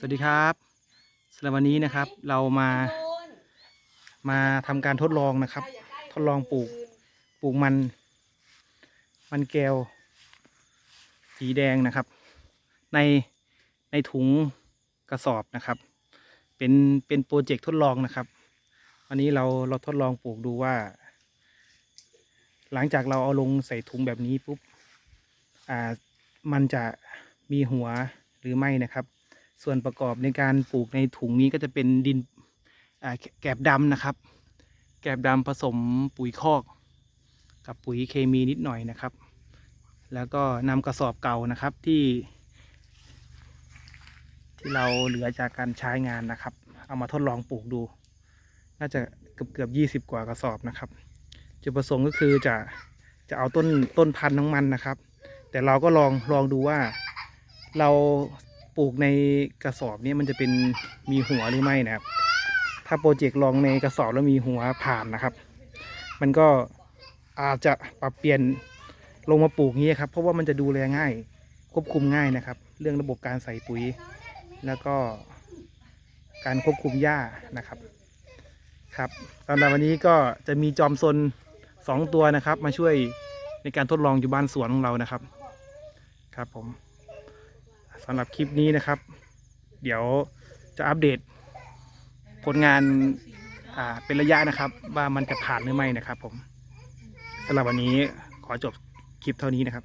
สวัสดีครับสำหรับวันนี้นะครับเรามามาทำการทดลองนะครับ ทดลองปลูกปลูกมัน มันแก้ว สีแดงนะครับ ในในถุงกระสอบนะครับ เป็นเป็นโปรเจกต์ทดลองนะครับ วันนี้เราเราทดลองปลูกดูว่า หลังจากเราเอาลงใส่ถุงแบบนี้ปุ๊บอ่ามันจะมีหัวหรือไม่นะครับ ส่วนประกอบในการปลูกในถุงนี้ก็จะเป็นดินแกแกบดำนะครับ แกบดำผสมปุ๋ยคอก กับปุ๋ยเคมีนิดหน่อยนะครับ แล้วก็นำกระสอบเก่านะครับที่ ที่เราเหลือจากการใช้งานนะครับ เอามาทดลองปลูกดู น่าจะเกือบเกือบยี่สิบกว่ากระสอบนะครับ จุดประสงค์ก็คือจะจะเอาต้นต้นพันธุ์ของมันนะครับ แต่เราก็ลองลองดูว่าเรา ปลูกในกระสอบนี้มันจะเป็นมีหัวหรือไม่นะครับ ถ้าโปรเจกต์ลองในกระสอบแล้วมีหัวผ่านนะครับ มันก็อาจจะปรับเปลี่ยนลงมาปลูกงี้ครับ เพราะว่ามันจะดูแลง่าย ควบคุมง่ายนะครับ เรื่องระบบการใส่ปุ๋ย แล้วก็การควบคุมหญ้านะครับครับสำหรับวันนี้ก็จะมีจอมซนสองตัวนะครับ มาช่วยในการทดลองอยู่บ้านสวนของเรานะครับ ครับผม สำหรับคลิปนี้นะครับ เดี๋ยวจะอัปเดตผลงานอ่าเป็นระยะนะครับ ว่ามันจะผ่านหรือไม่นะครับผมสำหรับวันนี้ขอจบคลิปเท่านี้นะครับ